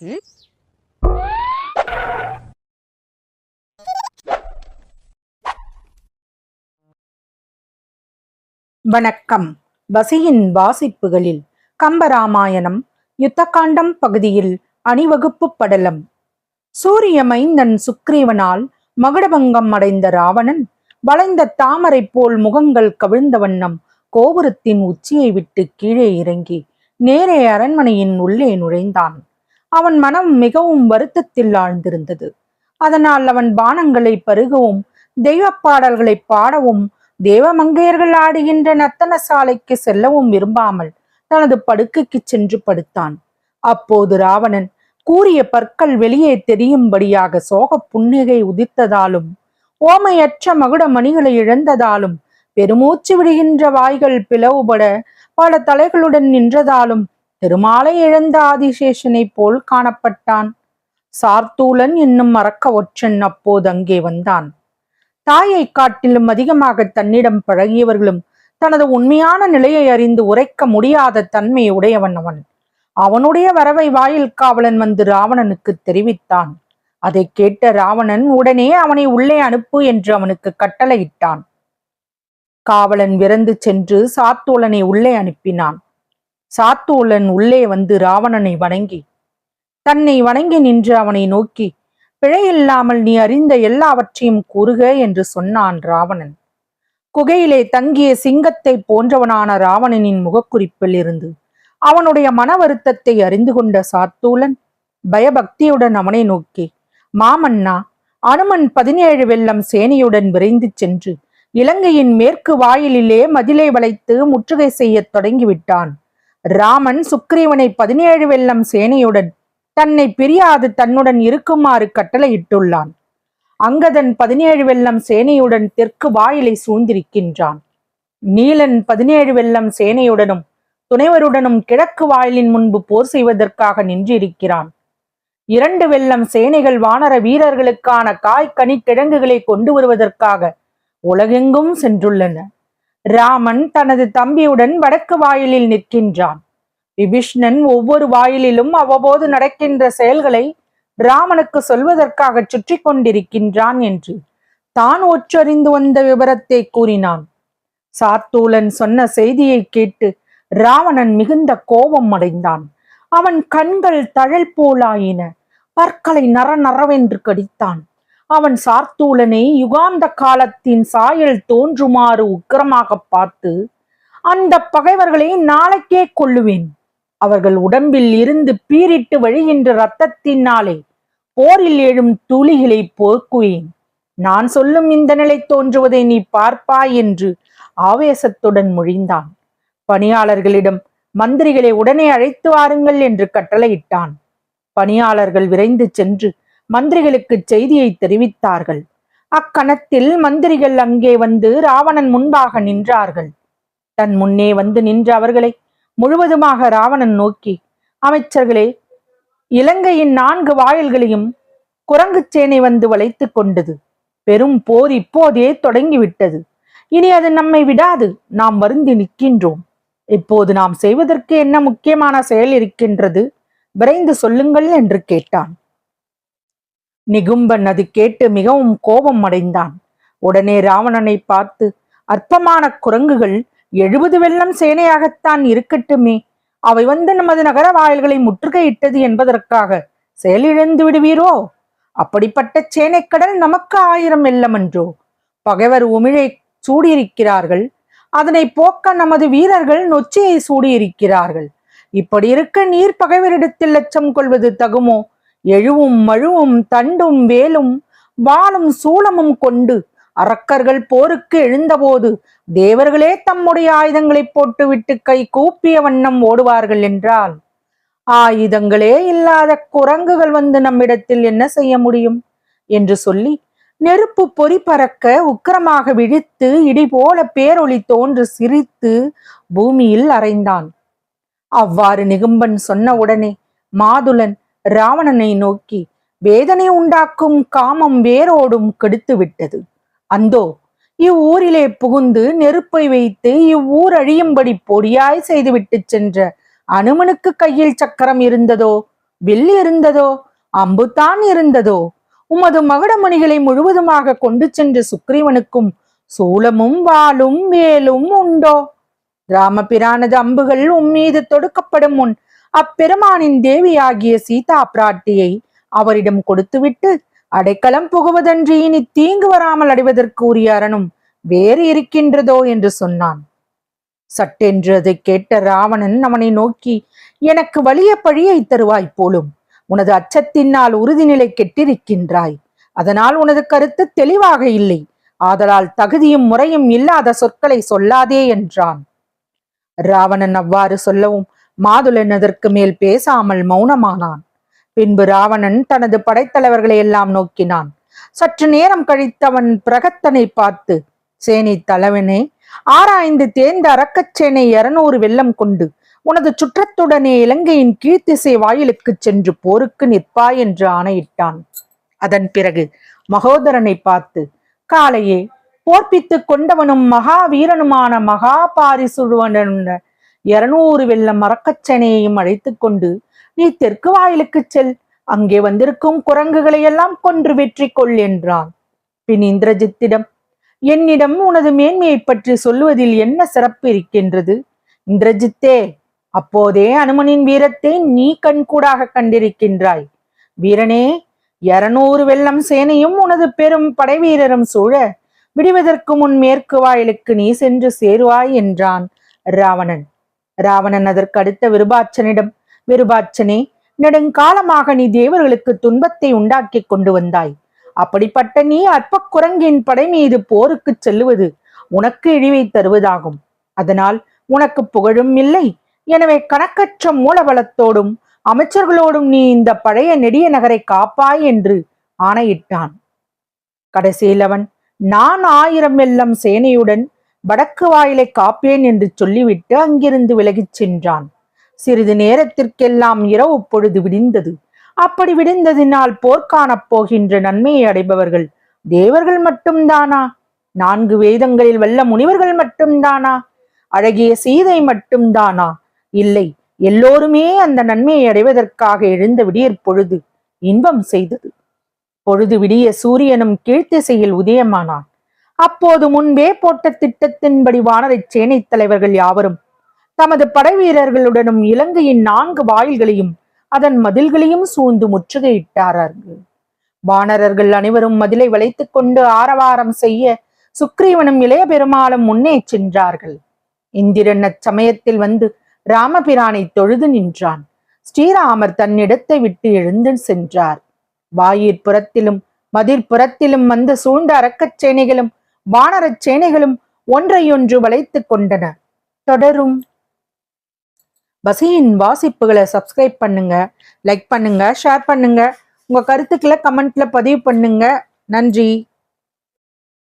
ம்? வணக்கம் வசியின் வாசிப்புகளில் கம்பராமாயணம் யுத்தகாண்டம் பகுதியில் அணிவகுப்பு படலம் சூரிய மைந்தன் சுக்ரீவனால் மகுடபங்கம் அடைந்த ராவணன் வளைந்த தாமரை போல் முகங்கள் கவிழ்ந்த வண்ணம் கோபுரத்தின் உச்சியை விட்டு கீழே இறங்கி நேரே அரண்மனையின் உள்ளே நுழைந்தான் அவன் மனம் மிகவும் வருத்தத்தில் ஆழ்ந்திருந்தது. அதனால் அவன் பானங்களை பருகவும் தெய்வ பாடல்களை பாடவும் தேவமங்கையர்கள் ஆடுகின்ற நத்தன சாலைக்கு செல்லவும் விரும்பாமல் தனது படுக்கைக்கு சென்று படுத்தான். அப்போது ராவணன் கூறிய பற்கள் வெளியே தெரியும்படியாக சோக புன்னகை உதித்ததாலும் ஓமையற்ற மகுட மணிகளை இழந்ததாலும் பெருமூச்சு விடுகின்ற வாய்கள் பிளவுபட பல தலைகளுடன் நின்றதாலும் திருமாலை இழந்த ஆதிசேஷனைப் போல் காணப்பட்டான். சார்த்தூலன் என்னும் மறக்க ஒற்றன் அப்போது அங்கே வந்தான். தாயை காட்டிலும் அதிகமாக தன்னிடம் பழகியவர்களும் தனது உண்மையான நிலையை அறிந்து உரைக்க முடியாத தன்மை உடையவன் அவன். அவனுடைய வரவை வாயில் காவலன் வந்து ராவணனுக்கு தெரிவித்தான். அதை கேட்ட ராவணன் உடனே அவனை உள்ளே அனுப்பு என்று அவனுக்கு கட்டளையிட்டான். காவலன் விரைந்து சென்று சாத்தோலனை உள்ளே அனுப்பினான். சாத்தூலன் உள்ளே வந்து ராவணனை வணங்கி தன்னை வணங்கி நின்று அவனை நோக்கி பிழையில்லாமல் நீ அறிந்த எல்லாவற்றையும் கூறுக என்று சொன்னான் ராவணன். குகையிலே தங்கிய சிங்கத்தை போன்றவனான ராவணனின் முகக்குறிப்பில் இருந்து அவனுடைய மன வருத்தத்தை அறிந்து கொண்ட சாத்தூலன் பயபக்தியுடன் அவனை நோக்கி மாமன்னா அனுமன் பதினேழு வெள்ளம் சேனையுடன் விரைந்து சென்று இலங்கையின் மேற்கு வாயிலிலே மதிலை வளைத்து முற்றுகை செய்யத் தொடங்கிவிட்டான். ராமன் சுக்ரீவனை பதினேழு வெள்ளம் சேனையுடன் தன்னை பிரியாது தன்னுடன் இருக்குமாறு கட்டளையிட்டுள்ளான். அங்கதன் பதினேழு வெள்ளம் சேனையுடன் தெற்கு வாயிலை சூழ்ந்திருக்கின்றான். நீலன் பதினேழு வெள்ளம் சேனையுடனும் துணைவருடனும் கிழக்கு வாயிலின் முன்பு போர் செய்வதற்காக நின்றிருக்கிறான். இரண்டு வெள்ளம் சேனைகள் வானர வீரர்களுக்கான காய் கனி கிழங்குகளை கொண்டு வருவதற்காக உலகெங்கும் சென்றுள்ளன. ராமன் தனது தம்பியுடன் வடக்கு வாயிலில் நிற்கின்றான். விபீஷ்ணன் ஒவ்வொரு வாயிலிலும் அவ்வப்போது நடக்கின்ற செயல்களை ராமனுக்கு சொல்வதற்காக சுற்றி கொண்டிருக்கின்றான் என்று தான் ஒற்றறிந்து வந்த விவரத்தை கூறினான். சாத்தூலன் சொன்ன செய்தியை கேட்டு ராவணன் மிகுந்த கோபம் அடைந்தான். அவன் கண்கள் தழல் போலாயின. பற்களை நர நரவென்று கடித்தான். அவன் சார்த்தூலனை யுகாந்த காலத்தின் சாயல் தோன்றுமாறு உக்கிரமாக பார்த்து அந்த பகைவர்களை நாளைக்கே கொள்ளுவேன் அவர்கள் உடம்பில் இருந்து பீரிட்டு வழிகின்ற இரத்தத்தினாலே போரில் எழும் துளிகளை போக்குவேன் நான் சொல்லும் இந்த நிலை தோன்றுவதை நீ பார்ப்பாய் என்று ஆவேசத்துடன் மொழிந்தான். பணியாளர்களிடம் மந்திரிகளை உடனே அழைத்து வாருங்கள் என்று கட்டளையிட்டான். பணியாளர்கள் விரைந்து சென்று மந்திரிகளுக்கு செய்தியை தெரிவித்தார்கள். அக்கணத்தில் மந்திரிகள் அங்கே வந்து ராவணன் முன்பாக நின்றார்கள். தன் முன்னே வந்து நின்ற அவர்களை முழுவதுமாக ராவணன் நோக்கி அமைச்சர்களே இலங்கையின் நான்கு வாயில்களையும் குரங்குச் சேனை வந்து வளைத்துக் கொண்டது. பெரும் போர் இப்போதே தொடங்கிவிட்டது. இனி அது நம்மை விடாது. நாம் வருந்தி நிற்கின்றோம். இப்போது நாம் செய்வதற்கு என்ன முக்கியமான செயல் இருக்கின்றது? விரைந்து சொல்லுங்கள் என்று கேட்டான். நிகும்பன் அது கேட்டு மிகவும் கோபம் அடைந்தான். உடனே ராவணனை பார்த்து அற்பமான குரங்குகள் எழுபது வெள்ளம் சேனையாகத்தான் இருக்கட்டுமே. அவை வந்து நமது நகர வாயில்களை முற்றுகையிட்டது என்பதற்காக செயலிழந்து விடுவீரோ? அப்படிப்பட்ட சேனைக்கடல் நமக்கு ஆயிரம் வெள்ளமன்றோ பகைவர் உமிழை சூடியிருக்கிறார்கள். அதனை போக்க நமது வீரர்கள் நொச்சியை சூடியிருக்கிறார்கள். இப்படி இருக்க நீர் பகைவரிடத்தில் லட்சம் கொள்வது தகுமோ? எழுவும் மழுவும் தண்டும் வேலும் வாளும் சூளமும் கொண்டு அரக்கர்கள் போருக்கு எழுந்தபோது தேவர்களே தம்முடைய ஆயுதங்களை போட்டுவிட்டு கை கூப்பிய வண்ணம் ஓடுவார்கள் என்றால் ஆயுதங்களே இல்லாத குரங்குகள் வந்து நம்மிடத்தில் என்ன செய்ய முடியும்? என்று சொல்லி நெருப்பு பொறி பறக்க உக்கிரமாக விழித்து இடி போல பேரொளி தோன்று சிரித்து பூமியில் அறைந்தான். அவ்வாறு நிகும்பன் சொன்ன உடனே மாதுளன் ராவணனை நோக்கி வேதனை உண்டாக்கும் காமம் வேரோடும் கெடுத்து விட்டது அந்தோ இவ்வூரிலே புகுந்து நெருப்பை வைத்து இவ்வூர் அழியும்படி பொடியாய் செய்துவிட்டு சென்ற அனுமனுக்கு கையில் சக்கரம் இருந்ததோ வில் இருந்ததோ அம்புத்தான் இருந்ததோ உமது மகுடமணிகளை முழுவதுமாக கொண்டு சென்ற சுக்ரீவனுக்கும் சூலமும் வாளும் வேலும் உண்டோ? ராமபிரானது அம்புகள் உம்மீது தொடுக்கப்படும் முன் அப்பெருமானின் தேவியாகிய சீதா பிராட்டியை அவரிடம் கொடுத்துவிட்டு அடைக்கலம் புகுவதன்றி இனி தீங்கு வராமல் அடைவதற்கு உரிய அரணும் வேறு இருக்கின்றதோ? என்று சொன்னான். சட்டென்று அதை கேட்ட ராவணன் அவனை நோக்கி எனக்கு வலிய பழியை தருவாய் போலும். உனது அச்சத்தினால் உறுதிநிலை கெட்டிருக்கின்றாய். அதனால் உனது கருத்து தெளிவாக இல்லை. ஆதலால் தகுதியும் முறையும் இல்லாத சொற்களை சொல்லாதே என்றான். ராவணன் அவ்வாறு சொல்லவும் மாதுளன் அதற்கு மேல் பேசாமல் மௌனமானான். பின்பு ராவணன் தனது படைத்தலைவர்களை எல்லாம் நோக்கினான். சற்று நேரம் கழித்தவன் பிரகத்தனை பார்த்து சேனை தலைவனே ஆராய்ந்து தேர்ந்த அரக்கச்சேனை இருநூறு வெள்ளம் கொண்டு உனது சுற்றத்துடனே இலங்கையின் கீழ்த்திசை வாயிலுக்கு சென்று போருக்கு நிற்பாய் என்று ஆணையிட்டான். அதன் பிறகு மகோதரனை பார்த்து காலையே போர்ப்பித்துக் கொண்டவனும் மகாவீரனுமான மகாபாரிசுடுவனும் இருநூறு வெள்ளம் மரக்கச்சனையையும் அழைத்துக் கொண்டு நீ தெற்கு வாயிலுக்குச் செல் அங்கே வந்திருக்கும் குரங்குகளை எல்லாம் கொன்று வெற்றி கொள் என்றான். பின் இந்திரஜித்திடம் என்னிடம் உனது மேன்மையை பற்றி சொல்லுவதில் என்ன சிறப்பு இருக்கின்றது? இந்திரஜித்தே அப்போதே அனுமனின் வீரத்தை நீ கண்கூடாக கண்டிருக்கின்றாய். வீரனே இருநூறு வெள்ளம் சேனையும் உனது பெரும் படைவீரரும் சூழ விடுவதற்கு முன் மேற்கு வாயிலுக்கு நீ சென்று சேருவாய் என்றான் ராவணன். ராவணன் அதற்கு அடுத்த விருபாட்சனிடம் விருபாட்சனே நெடுங்காலமாக நீ தேவர்களுக்கு துன்பத்தை உண்டாக்கி கொண்டு வந்தாய். அப்படிப்பட்ட நீ அற்ப குரங்கின் படை மீது போருக்கு செல்லுவது உனக்கு இழிவை தருவதாகும். அதனால் உனக்கு புகழும் இல்லை. எனவே கணக்கற்ற மூலபலத்தோடும் அமைச்சர்களோடும் நீ இந்த பழைய நெடிய நகரை காப்பாய் என்று ஆணையிட்டான். கடைசியில் அவன் நான் ஆயிரம் எல்லம் சேனையுடன் வடக்கு வாயிலை காப்பேன் என்று சொல்லிவிட்டு அங்கிருந்து விலகிச் சென்றான். சிறிது நேரத்திற்கெல்லாம் இரவு பொழுது விடிந்தது. அப்படி விடிந்ததினால் போர்க்காணப் போகின்ற நன்மையை அடைபவர்கள் தேவர்கள் மட்டும்தானா? நான்கு வேதங்களில் வல்ல முனிவர்கள் மட்டும்தானா? அழகிய சீதை மட்டும்தானா? இல்லை எல்லோருமே அந்த நன்மையை அடைவதற்காக எழுந்த விடியற் பொழுது இன்பம் செய்தது. பொழுது விடிய சூரியனும் கீழ்த்திசையில் உதயமானான். அப்போது முன்பே போட்ட திட்டத்தின்படி வானரைச் சேனைத் தலைவர்கள் யாவரும் தமது படைவீரர்களுடனும் இலங்கையின் நான்கு வாயில்களையும் அதன் மதில்களையும் சூழ்ந்து முற்றுகையிட்டார்கள். வானரர்கள் அனைவரும் மதிலை வளைத்துக் கொண்டு ஆரவாரம் செய்ய சுக்ரீவனும் இளைய பெருமாளும் முன்னே சென்றார்கள். இந்திரன் அச்சமயத்தில் வந்து ராமபிரானை தொழுது நின்றான். ஸ்ரீராமர் தன்னிடத்தை விட்டு எழுந்து சென்றார். வாயிற் புறத்திலும் மதிர்புறத்திலும் வந்து சூழ்ந்த அரக்கச் சேனைகளும் வானரச் சேனைகளும் ஒன்றையொன்று வளைத்துக் கொண்டன. தொடரும். வசியின் வாசிப்புகளை சப்ஸ்கிரைப் பண்ணுங்க லைக் பண்ணுங்க ஷேர் பண்ணுங்க. உங்க கருத்துக்களை கமெண்ட்ல பதிவு பண்ணுங்க. நன்றி.